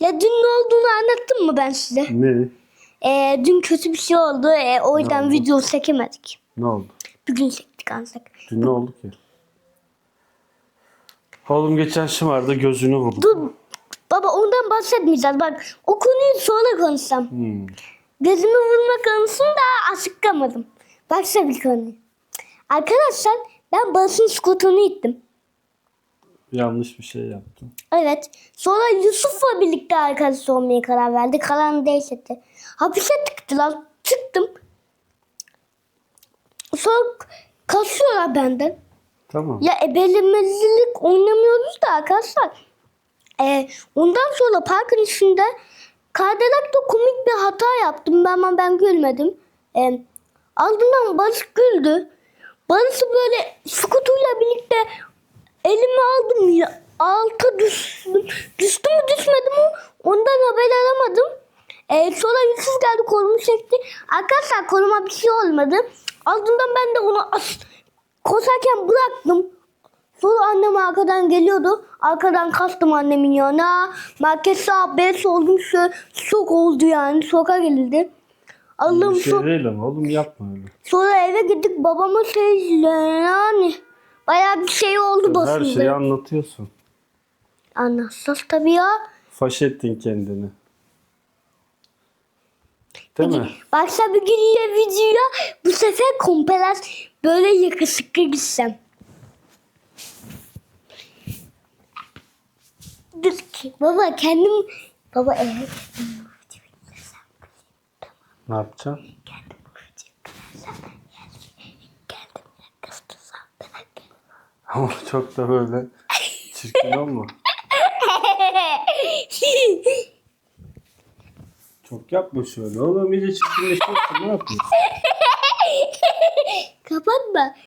Ya dün ne olduğunu anlattım mı ben size? Ne? Ee, dün kötü bir şey oldu. Ee, o yüzden video çekemedik. Ne oldu? Bugün çektik ancak. Dün ne oldu ki? Oğlum geçen şımardı gözünü vurdu. Dur. Baba ondan bahsetmeyeceğiz. Bak o konuyu sonra konuşacağım. Hmm. Gözümü vurma konusunu da açıklamadım. Başka bir konu. Arkadaşlar ben basın skutunu ittim. Yanlış bir şey yaptım. Evet. Sonra Yusuf'la birlikte arkadaş olmaya karar verdik. Kalan değişti. Hapise tıktılar. Çıktım. Sonra kasıyorlar benden. Tamam. Ya ebelemezlik oynamıyoruz da arkadaşlar. Ee, ondan sonra parkın içinde kaydırakta komik bir hata yaptım ben ama ben gülmedim. Ee, ardından Barış güldü. Barış'ı böyle skutuyla birlikte ya alta düştüm. Düştü mü düşmedi mi ondan haber alamadım. Ee, sonra Yusuf geldi kolumu çekti. Arkadaşlar koluma bir şey olmadı. Ardından ben de onu koşarken bıraktım. Sonra annem arkadan geliyordu. Arkadan kastım annemin yanına. Market 5 oldum. Şu, şok oldu yani. Şoka geldi. Allah'ım şey ama oğlum yapma öyle. Sonra eve gittik babama seyirciyle yani. Bayağı bir şey oldu Her basında. şeyi anlatıyorsun. Anlatsız tabii ya. Faş ettin kendini. Değil mi? Baksa bir gün yine videoya bu sefer kompelas böyle yakışıklı gitsem. Dur ki baba kendim baba eğer Ne yapacaksın? kendim bu videoyu izlesem kendim yakıştırsam Ama çok da böyle çirkin olma. Çok yapma şöyle. Oğlum iyice çirkinleşiyorsun. Ne yapıyorsun? Kapatma.